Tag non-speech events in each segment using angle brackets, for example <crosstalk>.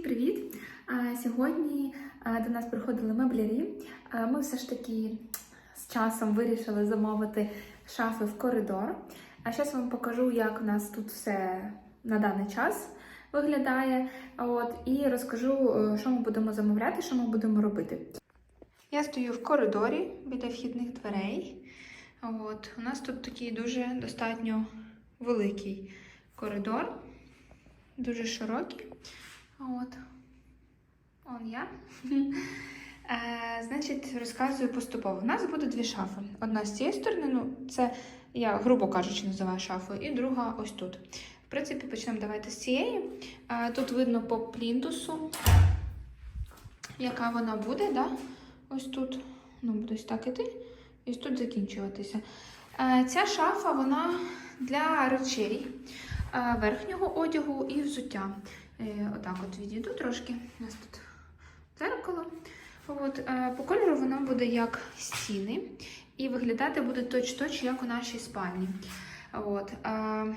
Всім привіт! Сьогодні до нас приходили меблярі. Ми все ж таки з часом вирішили замовити шафи в коридор. А зараз вам покажу, як у нас тут все на даний час виглядає. От, і розкажу, е, що ми будемо замовляти, що ми будемо робити. Я стою в коридорі біля вхідних дверей. От, у нас тут такий дуже достатньо великий коридор, дуже широкий. От. Он я. <laughs> Е, значить, розказую поступово. У нас буде дві шафи. Одна з цієї сторони, ну, це я, грубо кажучи, називаю шафою, і друга ось тут. В принципі, почнемо давайте з цієї. Е, тут видно по плінтусу, яка вона буде, да? ось тут. Ну, буде ось так іти, і тут закінчуватися. Е, ця шафа, вона для речей, верхнього одягу і взуття. Е, Отак от відійду трошки. У нас тут дзеркало. От, е, по кольору вона буде як стіни, і виглядати буде точ-точ, як у нашій спальні. От, е,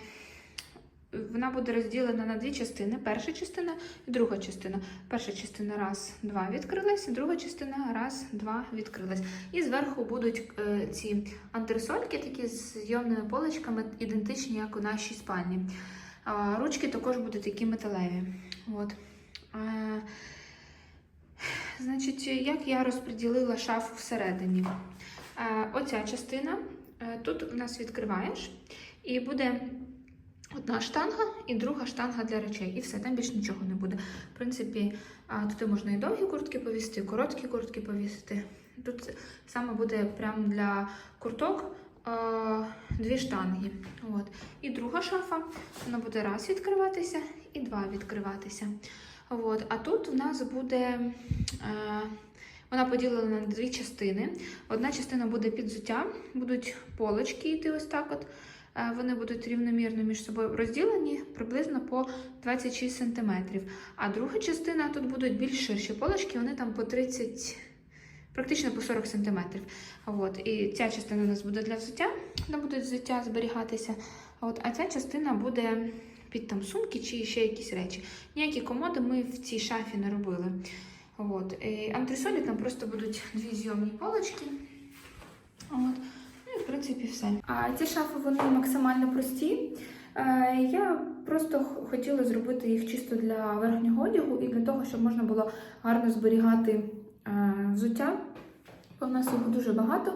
вона буде розділена на дві частини. Перша частина і друга частина. Перша частина раз, два відкрилась, друга частина раз, два відкрилась. І зверху будуть ці антресольки, такі з зйомними поличками, ідентичні, як у нашій спальні. Ручки також будуть такі металеві. От. Значить, як я розподілила шафу всередині? Оця частина, е, тут у нас відкриваєш, і буде одна штанга і друга штанга для речей. І все, там більше нічого не буде. В принципі, тут можна і довгі куртки повісити, і короткі куртки повісити. Тут саме буде прямо для курток дві штанги. От. І друга шафа, вона буде раз відкриватися і два відкриватися. От. А тут у нас буде. Е, вона поділена на дві частини. Одна частина буде під взуття, будуть полочки йти ось так. от. Е, Вони будуть рівномірно між собою розділені приблизно по 26 см. А друга частина тут будуть більш ширші полочки, вони там по 30 практично по 40 см. От. І ця частина у нас буде для взуття, де будуть взуття зберігатися. От. А ця частина буде під там сумки чи ще якісь речі. Ніякі комоди ми в цій шафі не робили. От. І антресолі там просто будуть дві зйомні полочки. От. Ну і в принципі все. А ці шафи вони максимально прості. Е, Я просто хотіла зробити їх чисто для верхнього одягу і для того, щоб можна було гарно зберігати взуття. Бо в нас його дуже багато.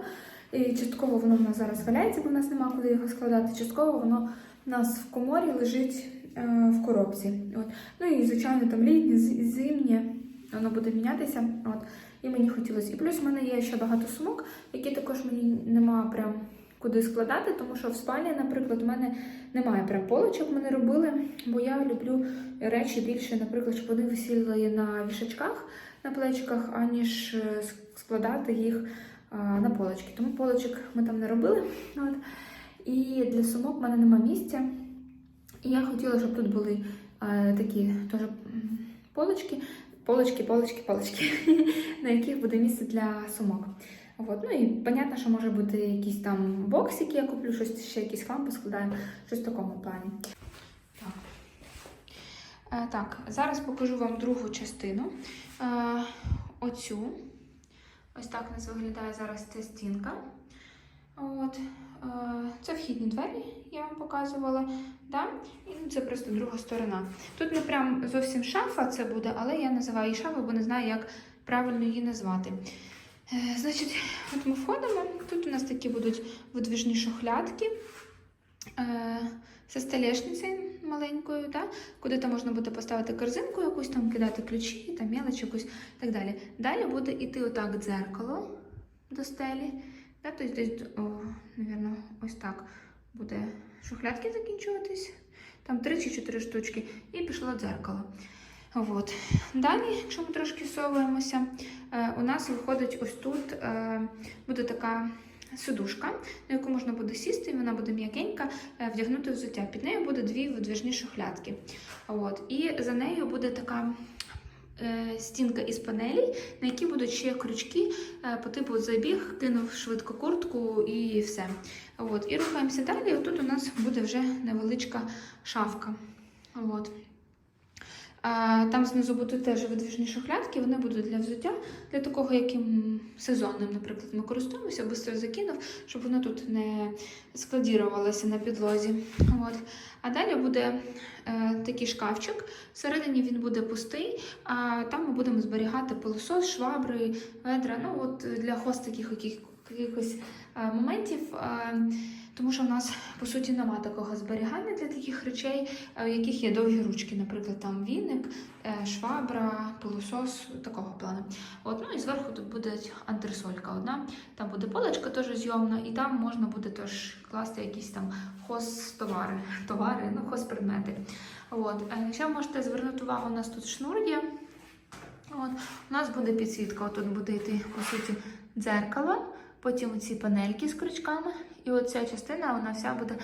І частково воно в нас зараз валяється, бо в нас немає куди його складати. Частково воно в нас в коморі лежить е, в коробці. От. Ну і звичайно там літнє, зимнє, воно буде мінятися. От. І мені хотілося. І плюс в мене є ще багато сумок, які також мені нема прям куди складати, тому що в спальні, наприклад, у мене немає прям полочок, ми не робили, бо я люблю речі більше, наприклад, щоб вони висіли на вішачках, на плечиках, аніж е, складати їх на полочки. Тому полочок ми там не робили. От. І для сумок в мене нема місця. І я хотіла, щоб тут були е, такі теж полочки, полочки, полочки, полочки, <laughs> на яких буде місце для сумок. От. Ну і понятно, що може бути якісь там боксики, я куплю щось ще якийсь хлам поскладаємо, щось в такому плані. Так. Е, зараз покажу вам другу частину. Е, оцю. Ось так у нас виглядає зараз ця стінка. От. Е, це вхідні двері, я вам показувала. Да? І ну, це просто друга сторона. Тут не прям зовсім шафа це буде, але я називаю її шафою, бо не знаю, як правильно її назвати. Значить, от ми входимо. Тут у нас такі будуть видвижні шухлядки. Це столешницею маленькою, да? куди там можна буде поставити корзинку, якусь там кидати ключі, там мелоч якусь і так далі. Далі буде йти отак дзеркало до стелі. Да? Тобто десь, о, навірно, ось так буде шухлядки закінчуватись. Там 3 чи 4 штучки, і пішло дзеркало. От. Далі, якщо ми трошки совуємося, е, у нас виходить ось тут е, буде така сидушка, на яку можна буде сісти, і вона буде м'якенька, е, вдягнути взуття. Під нею буде дві видвижні шухлядки. От. І за нею буде така е, стінка із панелей, на якій будуть ще крючки е, по типу забіг, кинув швидко куртку і все. От. І рухаємося далі. Отут у нас буде вже невеличка шафка. От. Там знизу будуть теж видвіжні шухлядки, вони будуть для взуття, для такого, яким сезонним, наприклад, ми користуємося, швидко закинув, щоб воно тут не складірувалося на підлозі. От. А далі буде е, такий шкафчик. Всередині він буде пустий, а там ми будемо зберігати пилосос, швабри, ведра. Ну от для хост таких яких- якихось е, моментів. е, тому що в нас по суті нема такого зберігання для таких речей, е, у яких є довгі ручки, наприклад, там віник, е, швабра, пилосос такого плану. От, ну і зверху тут буде антресолька одна, там буде полочка теж зйомна, і там можна буде теж класти якісь там хоз-товари, ну, хоз-предмети. От. е, Ще можете звернути увагу, у нас тут шнур є. От. У нас буде підсвітка, отут буде йти, по суті, дзеркало, потім ці панельки з крючками, і оця частина вона вся буде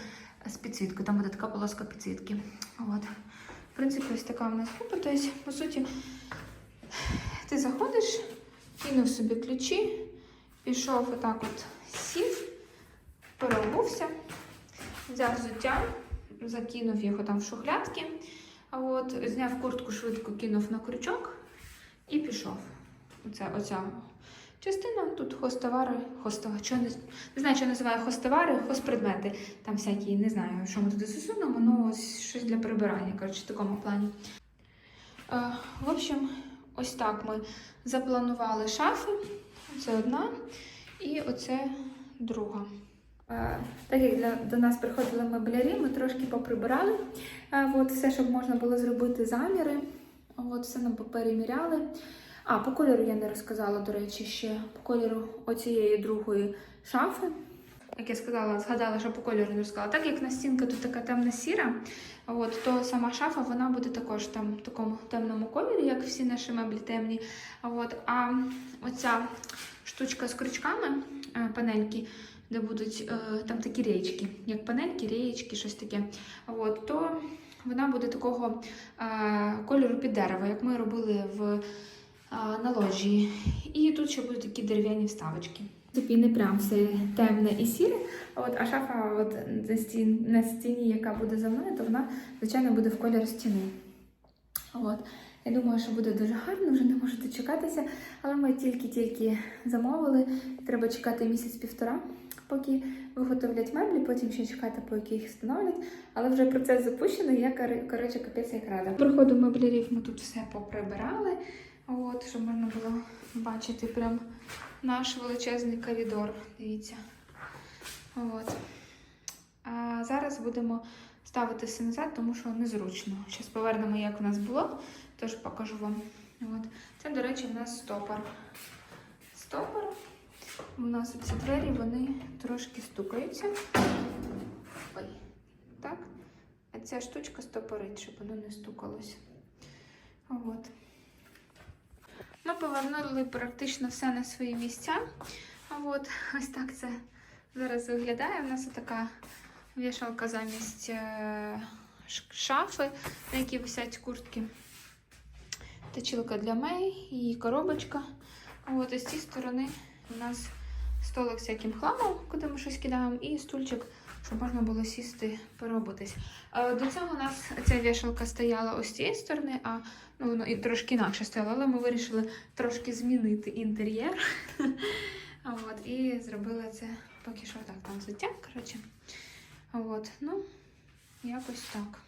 з підсвіткою. Там буде така полоска підсвітки. От. В принципі, ось така в нас купа. Тобто, по суті, ти заходиш, кинув собі ключі, пішов отак от сів, переобувся, взяв взуття, закинув його там в шухлядки, от, зняв куртку швидко, кинув на крючок і пішов. Оце, оця частина, тут хостовари, хостова, що не, не знаю, що називаю хостовари, хозпредмети. Там всякі, не знаю, що ми туди засунемо, ну ось щось для прибирання, коротше, в такому плані. Е, в общем, ось так ми запланували шафи. Це одна і оце друга. Е, Так як для, до нас приходили меблярі, ми трошки поприбирали. Е, От, все, щоб можна було зробити заміри. От, все нам попереміряли. А, по кольору я не розказала, до речі, ще по кольору оцієї другої шафи. Як я сказала, згадала, що по кольору не розказала. Так як настінка тут така темно-сіра, от, то сама шафа вона буде також там в такому темному кольорі, як всі наші меблі темні. От, а оця штучка з крючками, е, панельки, де будуть е, там такі річки, як панельки, рієчки, щось таке. От, то вона буде такого е, кольору під дерево, як ми робили в, на ложі. І тут ще будуть такі дерев'яні вставочки. Тобі не прям все темне і сіре, от, а шафа от, за стін, на стіні, яка буде за мною, то вона, звичайно, буде в кольор стіни. От. Я думаю, що буде дуже гарно, вже не можу дочекатися, але ми тільки-тільки замовили. Треба чекати місяць-півтора, поки виготовлять меблі, потім ще чекати, поки їх встановлять. Але вже процес запущений, я кор- коротше капець як рада. Приходу меблярів ми тут все поприбирали, от, щоб можна було бачити прям наш величезний коридор. Дивіться. От. А зараз будемо ставити все тому що незручно. Зараз повернемо, як у нас було, теж покажу вам. От. Це, до речі, в нас стопор. Стопор. У нас ці двері вони трошки стукаються. Ой, так. А ця штучка стопорить, щоб воно не стукалося. От. Ми повернули практично все на свої місця. От, ось так це зараз виглядає. У нас така вішалка замість е, шафи, на якій висять куртки. Точилка для Мей і коробочка. От, з цієї сторони у нас столик з всяким хламом, куди ми щось кидаємо, і стульчик, щоб можна було сісти, поробитись. Е, До цього у нас ця вішалка стояла ось з цієї сторони, а ну, воно і трошки інакше стояло, але ми вирішили трошки змінити інтер'єр. <laughs> От, і зробила це поки що так, там взуття, коротше. От, ну, якось так.